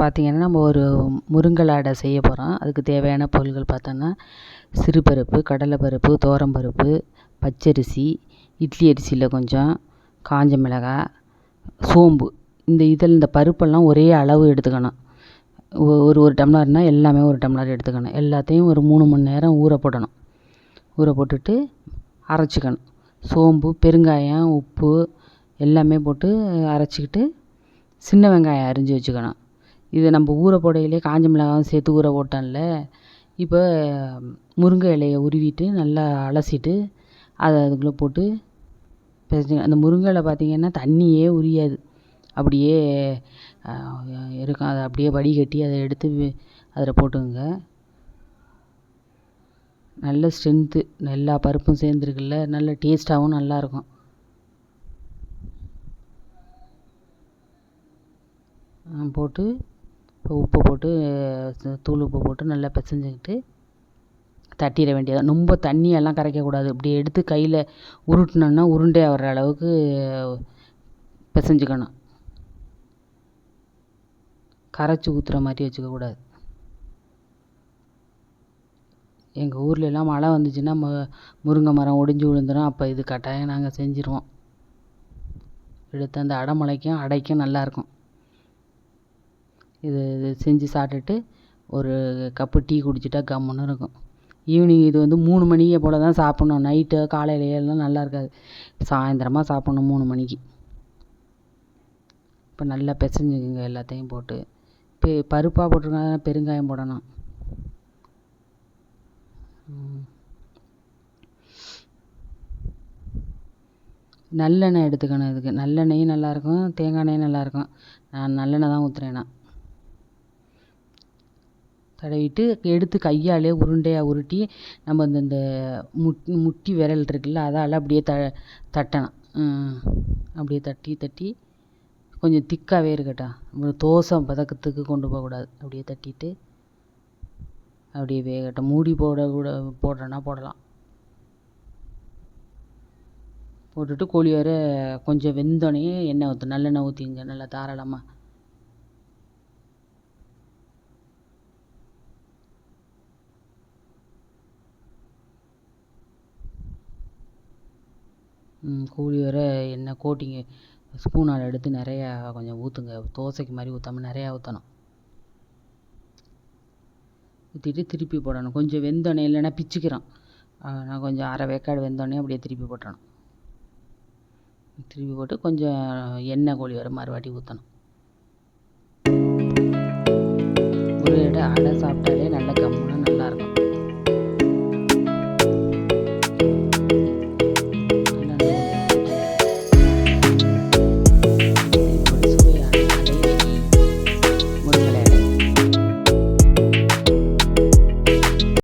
பார்த்திங்கன்னா நம்ம ஒரு முருங்கலாடை செய்ய போகிறோம் அதுக்கு தேவையான பொருட்கள் பார்த்தோன்னா சிறுபருப்பு கடலைப்பருப்பு துவரம்பருப்பு பச்சரிசி இட்லி அரிசியில் கொஞ்சம் காஞ்ச மிளகாய் சோம்பு. இந்த இதில் இந்த பருப்பெல்லாம் ஒரே அளவு எடுத்துக்கணும். ஒரு ஒரு டம்ளர்னால் எல்லாமே ஒரு டம்ளர் எடுத்துக்கணும். எல்லாத்தையும் ஒரு மூணு மணி நேரம் ஊற போடணும். ஊற போட்டுட்டு அரைச்சிக்கணும். சோம்பு பெருங்காயம் உப்பு எல்லாமே போட்டு அரைச்சிக்கிட்டு சின்ன வெங்காயம் அரிஞ்சு வச்சுக்கணும். இதை நம்ம ஊற போடையிலே காஞ்ச மிளகாவும் சேர்த்து ஊற போட்டோம்ல இப்போ முருங்கை இலைய உருவிட்டு நல்லா அலசிட்டு அதை அதுக்குள்ளே போட்டு பிசைஞ்சு அந்த முருங்கை இல பார்த்திங்கன்னா தண்ணியே உரியாது. அப்படியே இருக்கும். அதை அப்படியே வடிகட்டி அதை எடுத்து அதில் போட்டுக்கோங்க. நல்ல ஸ்ட்ரென்த்து எல்லா பருப்பும் சேர்ந்துருக்குல்ல நல்ல டேஸ்ட்டாகவும் நல்லாயிருக்கும் போட்டு உப்பு போட்டு தூள் உப்பு போட்டு நல்லா பிசைஞ்சிக்கிட்டு தட்டிட வேண்டியதாக ரொம்ப தண்ணியெல்லாம் கரைக்கக்கூடாது. இப்படி எடுத்து கையில் உருட்டினோன்னா உருண்டையாக வர்ற அளவுக்கு பிசைஞ்சிக்கணும். கரைச்சி ஊற்றுற மாதிரி வச்சுக்கக்கூடாது. எங்கள் ஊர்லெலாம் மழை வந்துச்சுன்னா ம முருங்கை மரம் ஒடிஞ்சு விழுந்துடும் அப்போ இது கட்டாயம் நாங்கள் செஞ்சுருவோம். எடுத்து அந்த அடை முளைக்கும் அடைக்கும் நல்லாயிருக்கும் இது இது செஞ்சு சாப்பிட்டுட்டு ஒரு கப்பு டீ குடிச்சிட்டா கம்முன்னு இருக்கும். ஈவினிங் இது வந்து மூணு மணியை போல் தான் சாப்பிட்ணும். நைட்டு எல்லாம் நல்லா இருக்காது. சாயந்தரமா சாப்பிட்ணும் மூணு மணிக்கு. இப்போ நல்லா பிசைஞ்சிக்கங்க எல்லாத்தையும் போட்டு. பெ பருப்பாக போட்டிருக்காங்க பெருங்காயம் போடணும். நல்லெண்ணெய் எடுத்துக்கணும் இதுக்கு. நல்லெண்ணெயும் நல்லாயிருக்கும் தேங்காய் எண்ணெயும் நல்லாயிருக்கும் நான் நல்லெண்ணெய் தான் ஊற்றுறேன் நான். தடவிட்டு எடுத்து கையாலே உருண்டையாக உருட்டி நம்ம இந்த இந்த முட் முட்டி விரல் இருக்குல்ல அதால் அப்படியே த தட்டணும். அப்படியே தட்டி தட்டி. கொஞ்சம் திக்காகவே இருக்கட்டும். தோசை பதக்கத்துக்கு கொண்டு போகக்கூடாது. அப்படியே தட்டிட்டு அப்படியே வேகட்டும். மூடி போட கூட போடுறேன்னா போடலாம். போட்டுட்டு கோழி வர கொஞ்சம் வெந்தோடனே எண்ணெய் ஊற்று நல்லெண்ணெய் ஊற்றிங்க நல்லா தாராளமாக கூடி வர எண்ணெய் கோட்டிங்கு ஸ்பூனால் எடுத்து நிறையா கொஞ்சம் ஊற்றுங்க தோசைக்கு மாதிரி ஊற்றாம நிறையா ஊற்றணும் ஊற்றிட்டு திருப்பி போடணும். கொஞ்சம் வெந்தோடனே இல்லைன்னா பிச்சுக்கிறோம். நான் கொஞ்சம் அரை வேக்காடு வெந்தோடனே அப்படியே திருப்பி போட்டணும் திருப்பி போட்டு கொஞ்சம் எண்ணெய் கோழி வர மறுவாட்டி ஊற்றணும் ஒரு அடை அடை சாப்பிட்டாலே